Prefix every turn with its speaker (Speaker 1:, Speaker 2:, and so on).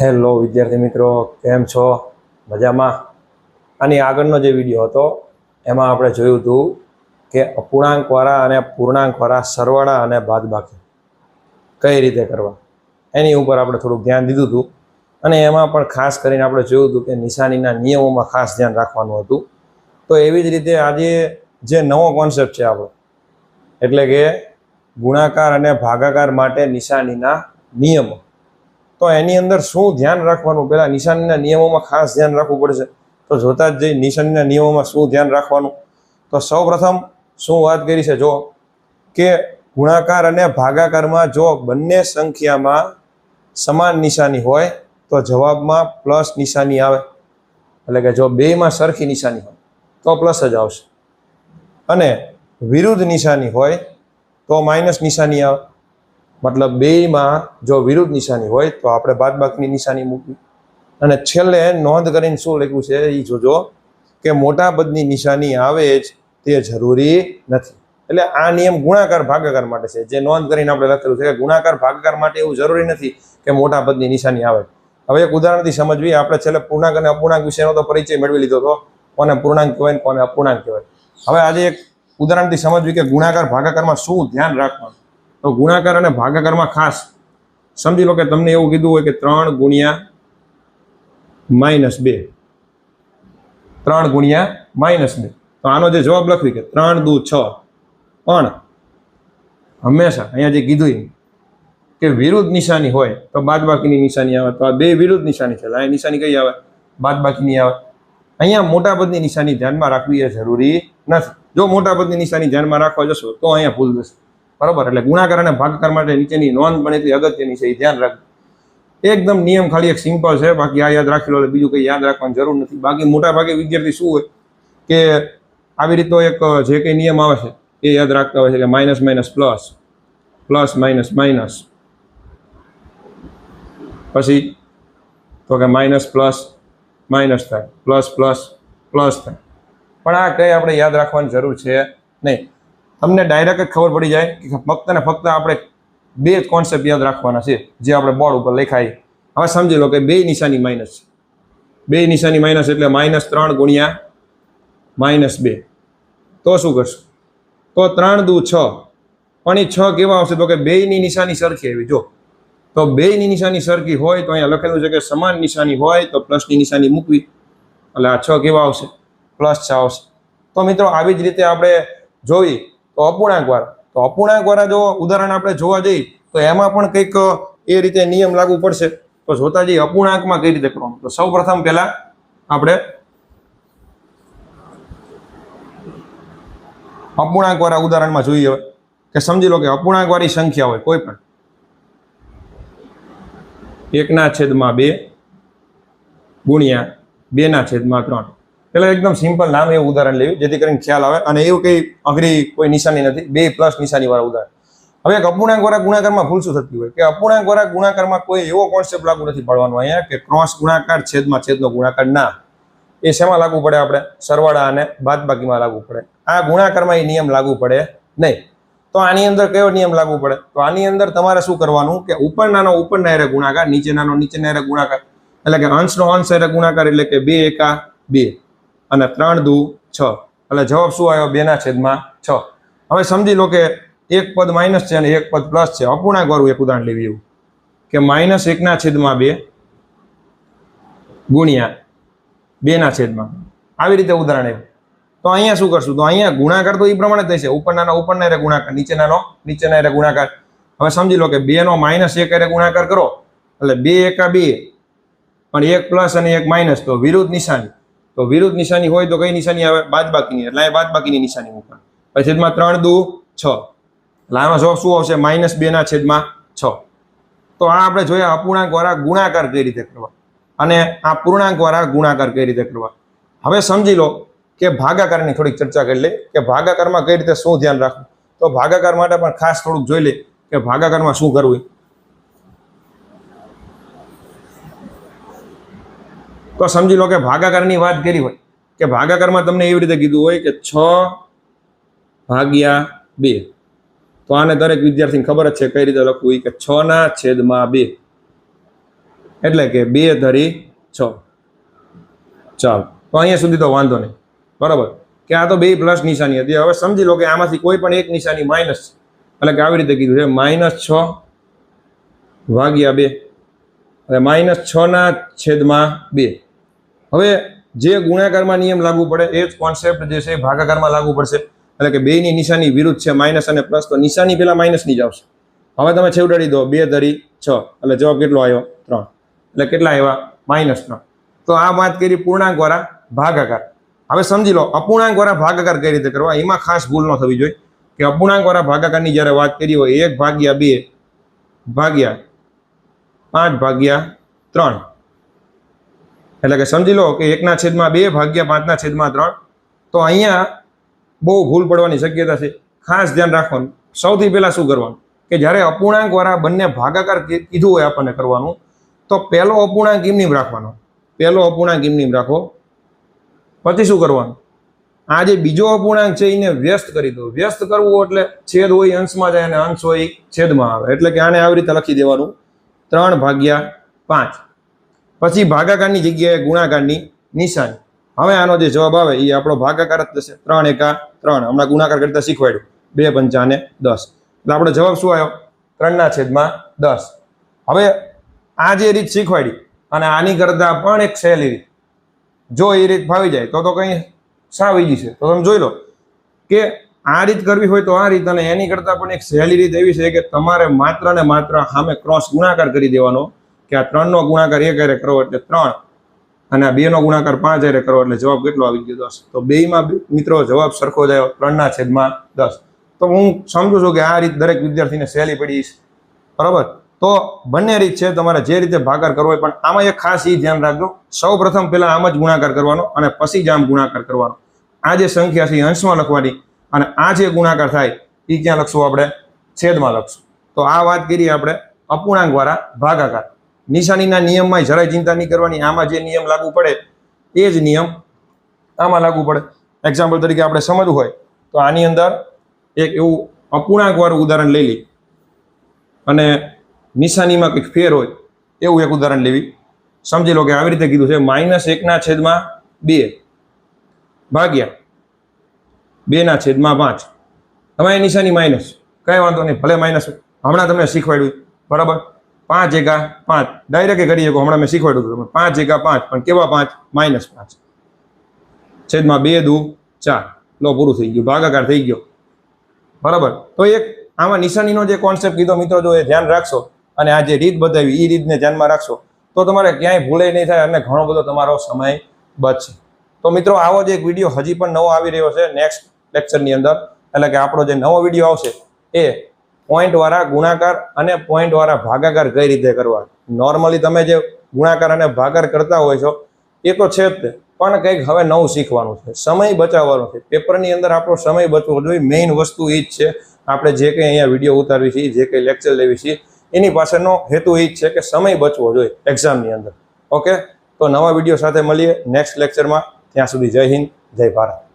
Speaker 1: Hello વિદ્યાર્થી મિત્રો, કેમ છો? મજામાં? આની આગળનો જે વીડિયો હતો, એમાં આપણે જોયું હતું કે અપૂર્ણાંકવાળા અને પૂર્ણાંકવાળા સરવાળા અને બાદબાકી કઈ રીતે કરવા? એની ઉપર આપણે થોડુંક ધ્યાન દીધું હતું અને એમાં પણ ખાસ કરીને આપણે જોયું હતું કે નિશાનીના નિયમોમાં ખાસ ધ્યાન રાખવાનું હતું. તો એવી જ રીતે આજે જે નવો કોન્સેપ્ટ છે આપણો, એટલે કે ગુણાકાર અને ભાગાકાર માટે નિશાનીના નિયમો. તો એની અંદર શું ધ્યાન રાખવાનું? પહેલાં નિશાનીના નિયમોમાં ખાસ ધ્યાન રાખવું પડશે તો જોતા જ જઈ નિશાનીના નિયમોમાં શું ધ્યાન રાખવાનું? તો સૌ પ્રથમ શું વાત કરી છે? જો કે ગુણાકાર અને ભાગાકારમાં જો બંને સંખ્યામાં સમાન નિશાની હોય, તો જવાબમાં પ્લસ નિશાની આવે. એટલે કે જો બેયમાં સરખી નિશાની હોય, તો પ્લસ જ આવશે. અને વિરુદ્ધ નિશાની હોય, તો માઇનસ નિશાની આવે. મતલબ બેયમાં જો વિરુદ્ધ નિશાની હોય તો આપણે બાદબાકીની નિશાની મૂકવી. અને છેલ્લે નોંધ કરીને શું લખ્યું છે એ જોજો કે મોટા પદની નિશાની આવે જ તે જરૂરી નથી. એટલે આ નિયમ ગુણાકાર ભાગાકાર માટે છે. જે નોંધ કરીને આપણે લખેલું છે કે ગુણાકાર ભાગાકાર માટે એવું જરૂરી નથી કે મોટા પદની નિશાની આવે. હવે એક ઉદાહરણથી સમજવી, આપણે છેલ્લે પૂર્ણાંક અને અપૂર્ણાંક વિશેનો તો પરિચય મેળવી લીધો હતો કોને પૂર્ણાંક કહેવાય કોને અપૂર્ણાંક કહેવાય. હવે આજે એક ઉદાહરણથી સમજવી કે ગુણાકાર ભાગાકારમાં શું ધ્યાન રાખવાનું. તો ગુણાકાર અને ભાગાકારમાં ખાસ. સમજી લો કે તમને એવું કીધું હોય કે ત્રણ ગુણ્યા માઇનસ બે. ત્રણ ગુણ્યા માઇનસ બે. તો આનો જે જવાબ લખવી કે ત્રણ દુ છ. પણ હંમેશા અહીંયા જે કીધું કે વિરુદ્ધ નિશાની હોય તો બાદબાકીની નિશાની આવે. તો આ બે વિરુદ્ધ નિશાની છે. અહીંયા નિશાની કઈ આવે? બાદબાકીની આવે. અહીંયા મોટા પદની નિશાની ધ્યાનમાં રાખવી એ જરૂરી નથી. જો મોટા પદની નિશાની ધ્યાનમાં રાખવા જશો તો અહીંયા ભૂલ થશે. બરોબર? એટલે ગુણાકાર અને ભાગાકાર માટે નીચેની નોંધ પણ એટલી અગત્યની છે, એ ધ્યાન રાખવું એકદમ નિયમ ખાલી એક સિમ્પલ છે, બાકી આ યાદ રાખી લો બીજું કંઈ યાદ રાખવાની જરૂર નથી. બાકી મોટા ભાગે વિદ્યાર્થી શું હોય કે આવી રીતનો એક જે કંઈ નિયમ આવે છે, એ યાદ રાખતા હોય છે કે minus minus plus plus minus minus. પછી તો કે માઇનસ પ્લસ માઇનસ થાય, પ્લસ પ્લસ પ્લસ થાય. પણ આ કંઈ આપણે યાદ રાખવાની જરૂર છે નહીં. તમને ડાયરેક્ટ ખબર પડી જાય કે ફક્ત ને ફક્ત આપણે બે કોન્સેપ્ટ યાદ રાખવાના છે, જે આપણે બોર્ડ ઉપર લખાય. હવે સમજી લો કે બે નિશાની માઇનસ બે નિશાની માઇનસ એટલે માઇનસ ત્રણ ગુણ્યા માઇનસ બે. તો શું કરશું? તો ત્રણ દુ છ. પણ એ છ કેવા આવશે? તો કે બેયની નિશાની સરખી આવી. જો, તો બેની નિશાની સરખી હોય તો અહીંયા લખેલું છે કે સમાન નિશાની હોય તો પ્લસની નિશાની મૂકવી. એટલે આ છ કેવા આવશે? પ્લસ છ આવશે. તો મિત્રો, આવી જ રીતે આપણે જોઈ તો અપૂર્ણાંકવાળા તો અપૂર્ણાંકવાળા જો ઉદાહરણ આપણે જોવા જઈએ, તો એમાં પણ કંઈક એ રીતે નિયમ લાગુ પડશે. તો જોતા જઈએ અપૂર્ણાંકમાં કઈ રીતે કરવાનું. તો સૌ પ્રથમ પહેલા આપણે અપૂર્ણાંકવાળા ઉદાહરણમાં જોઈએ હવે. કે સમજી લો કે અપૂર્ણાંકવાળી સંખ્યા હોય કોઈ પણ. એકના છેદમાં બે ગુણ્યા બેના છેદમાં ત્રણ. પેલા એકદમ સિમ્પલ નામ એવું ઉદાહરણ લેવું, જેથી કરીને ખ્યાલ આવે. અને એવું કંઈ અઘરી કોઈ નિશાની નથી. બે પ્લસ નિશાનીવાળા ઉદાહરણ. હવે એક અપૂર્ણાંક વાળા ગુણાકારમાં ભૂલ શું થતી હોય? કે અપૂર્ણાંક વાળા ગુણાકારમાં કોઈ એવો કોન્સેપ્ટ લાગુ નથી પડવાનો અહીંયા, કે ક્રોસ ગુણાકાર છેદમાં છેદનો ગુણાકાર ના. એ શેમાં લાગુ પડે આપણે? સરવાળા અને બાદબાકીમાં લાગુ પડે. આ ગુણાકારમાં એ નિયમ લાગુ પડે નહીં. તો આની અંદર કયો નિયમ લાગુ પડે? તો આની અંદર તમારે શું કરવાનું? કે ઉપરનાનો ઉપરના એરે ગુણાકાર, નીચેનાનો નીચેના એરે ગુણાકાર. એટલે કે અંશનો અંશ એરે ગુણાકાર એટલે કે બે એકા બે. અને ત્રણ દુ છ. એટલે જવાબ શું આવ્યો? બેના છેદમાં છ. હવે સમજી લો કે એક પદ માઇનસ છે અને એક પદ પ્લસ છે. અપૂર્ણાંક વાળું એક ઉદાહરણ લેવી એવું કે માઇનસ એકના છેદમાં બે ગુણ્યા બેના છેદમાં. આવી રીતે ઉદાહરણ આવ્યું તો અહીંયા શું કરશું? તો અહીંયા ગુણાકાર તો એ પ્રમાણે થશે. ઉપરનાના ઉપરના એરે ગુણાકાર, નીચેનાનો, નીચેના એરે ગુણાકાર. હવે સમજી લો કે બેનો માઇનસ એક એરે ગુણાકાર કરો. એટલે બે એકા બે. પણ એક પ્લસ અને એક માઇનસ. તો વિરુદ્ધ નિશાની. તો વિરુદ્ધ નિશાની હોય તો કઈ નિશાની આવે? બાદબાકીની. એટલે એ બાદબાકીની નિશાની મૂકવાની. પછી છેદમાં ત્રણ દુ, છ. એટલે આમાં જવાબ શું આવશે? માઇનસ બેના છેદમાં છ. તો આ આપણે જોયા અપૂર્ણાંક વાળા ગુણાકાર કઈ રીતે કરવા. અને આ પૂર્ણાંક વાળા ગુણાકાર કઈ રીતે કરવા. હવે સમજી લો કે ભાગાકારની થોડીક ચર્ચા કરી લે કે ભાગાકારમાં કઈ રીતે શું ધ્યાન રાખવું? તો ભાગાકાર માટે પણ ખાસ થોડુંક જોઈ લે કે ભાગાકારમાં શું કરવું તો સમજી લો કે ભાગાકારની વાત કરી હોય, કે ભાગાકારમાં તમને એવી રીતે કીધું હોય કે છ ભાગ્યા બે. તો આને દરેક વિદ્યાર્થીને ખબર જ છે કઈ રીતે લખવું કે છ ના છેદમાં બે. એટલે કે બે ધરી છ. ચાલો, તો અહીંયા સુધી તો વાંધો નહીં. બરાબર? કે આ તો બે પ્લસ નિશાની હતી. હવે સમજી લો કે આમાંથી કોઈ પણ એક નિશાની માઇનસ એટલે કે આવી રીતે કીધું છે માઇનસ છ ભાગ્યા બે. એટલે માઇનસ છના છેદમાં બે. હવે જે ગુણાકારમાં નિયમ લાગુ પડે, એ જ કોન્સેપ્ટ જે છે એ ભાગાકારમાં લાગુ પડશે. એટલે કે બેની નિશાની વિરુદ્ધ છે, માઇનસ અને પ્લસ, તો નિશાની પહેલા માઇનસની જ આવશે. હવે તમે છેવડાડી દો, બે, ધરી, છ. એટલે જવાબ કેટલો આવ્યો? ત્રણ. એટલે કેટલા આવ્યા? માઇનસ ત્રણ. તો આ વાત કરી પૂર્ણાંકવાળા ભાગાકાર. હવે સમજી લો, અપૂર્ણાંકવાળા ભાગાકાર કઈ રીતે કરવા? એમાં ખાસ ભૂલ ન થવી જોઈએ. કે અપૂર્ણાંકવાળા ભાગાકારની જ્યારે વાત કરી હોય, એક ભાગ્યા બે ભાગ્યા પાંચ ભાગ્યા ત્રણ. એટલે કે સમજી લો કે એકના છેદમાં બે ભાગ્યા પાંચના છેદમાં ત્રણ. તો અહીંયા બહુ ભૂલ પડવાની શક્યતા છે. ખાસ ધ્યાન રાખવાનું. સૌથી પહેલાં શું કરવાનું? કે જ્યારે અપૂર્ણાંકવાળા બંને ભાગાકાર કીધું હોય આપણને કરવાનું, તો પહેલો અપૂર્ણાંક ઇમનીમ રાખવાનો? પહેલો અપૂર્ણાંક ઇમનીમ રાખો પછી શું કરવાનું? આ જે બીજો અપૂર્ણાંક છે, એને વ્યસ્ત કરી દો. વ્યસ્ત કરવું એટલે છેદ હોય, અંશમાં જાય અને અંશ હોય, છેદમાં આવે. એટલે કે આને આવી રીતે લખી દેવાનું. ત્રણ ભાગ્યા પાંચ. પછી ભાગાકારની જગ્યાએ ગુણાકારની નિશાની. હવે આનો જે જવાબ આવે એ આપણો ભાગાકાર જ થશે. ત્રણ એકા ત્રણ. હમણાં ગુણાકાર કરતા શીખવાડ્યું. બે પંચાને દસ. એટલે આપણો જવાબ શું આવ્યો? ત્રણના છેદમાં દસ. હવે આ જે રીત શીખવાડી અને આની કરતાં પણ એક સહેલી રીત. જો એ રીત ફાવી જાય તો તો કંઈ સાવ ઈજી છે તો તમે જોઈ લો કે આ રીત કરવી હોય તો આ રીત અને એની કરતાં પણ એક સહેલી રીત એવી છે કે તમારે માત્ર ને માત્ર સામે ક્રોસ ગુણાકાર કરી દેવાનો કે આ ત્રણનો ગુણાકાર એક હારે કરો એટલે ત્રણ અને આ બેનો ગુણાકાર પાંચ હારે કરો એટલે જવાબ કેટલો આવી ગયો દસ. તો બેમાં મિત્રો, જવાબ સરખો જ આવ્યો ત્રણના છેદમાં દસ. તો હું સમજુ છું કે આ રીત દરેક વિદ્યાર્થીને સહેલી પડી બરાબર? તો બંને રીત છે, તમારે જે રીતે ભાગાકાર કરવો હોય, પણ આમાં એક ખાસ એ ધ્યાન રાખજો. સૌ પ્રથમ પહેલા આમ જ ગુણાકાર કરવાનો અને પછી જ આમ ગુણાકાર કરવાનો. આ જે સંખ્યા છે એ અંશમાં લખવાની અને આ જે ગુણાકાર થાય એ ક્યાં લખશું આપણે? છેદમાં લખશું. તો આ વાત કરીએ આપણે અપૂર્ણાંકવાળા ભાગાકાર. નિશાનીના નિયમમાં જરાય ચિંતા નહીં કરવાની. આમાં જે નિયમ લાગુ પડે, એ જ નિયમ આમાં લાગુ પડે. એક્ઝામ્પલ તરીકે આપણે સમજવું હોય, તો આની અંદર એક એવું અપૂર્ણાંકવાળું ઉદાહરણ લઈ લઈ અને નિશાનીમાં કંઈક ફેર હોય, એવું એક ઉદાહરણ લેવી. સમજી લો કે આવી રીતે કીધું છે, માઇનસ એકના છેદમાં બે ભાગ્યા બેના છેદમાં પાંચ. હવે નિશાની માઇનસ. કંઈ વાંધો નહીં, ભલે માઇનસ હમણાં તમને શીખવાડ્યું. બરાબર? પાંચ એગા પાંચ. ડાયરેક્ટ કરી શકો. હમણાં મેં શીખવાડ્યું હતું પાંચ એગા પાંચ. પણ કેવા પાંચ? માઇનસ પાંચ. છેદમાં બે દુ ચાર. લો, પૂરું થઈ ગયું. ભાગાકાર થઈ ગયો. બરાબર? તો એક આમાં નિશાનીનો જે કોન્સેપ્ટ કીધો મિત્રો, જો એ ધ્યાન રાખશો અને આ જે રીત બતાવી એ રીતને ધ્યાનમાં રાખશો, તો તમારે ક્યાંય ભૂલે નહીં થાય અને ઘણો બધો તમારો સમય બચશે. તો મિત્રો, આવો જ એક વીડિયો હજી પણ નવો આવી રહ્યો છે. નેક્સ્ટ લેક્ચરની અંદર. એટલે કે આપણો જે નવો વીડિયો આવશે, એ પોઈન્ટવાળા ગુણાકાર અને પોઈન્ટવાળા ભાગાકાર કઈ રીતે કરવા? નોર્મલી તમે જે ગુણાકાર અને ભાગાકાર કરતા હોય છો, એ તો છે જ પણ કંઈક હવે નવું શીખવાનું છે. સમય બચાવવાનો છે. પેપરની અંદર આપણો સમય બચવો જોઈએ. મેઇન વસ્તુ એ જ છે. આપણે જે કંઈ અહીંયા વીડિયો ઉતારવી છીએ, જે કંઈ લેક્ચર લેવી છીએ, એની પાછળનો હેતુ એ જ છે કે સમય બચવો જોઈએ એક્ઝામની અંદર. ઓકે તો નવા વીડિયો સાથે મળીએ. નેક્સ્ટ લેક્ચરમાં ત્યાં સુધી જય હિન્દ, જય ભારત.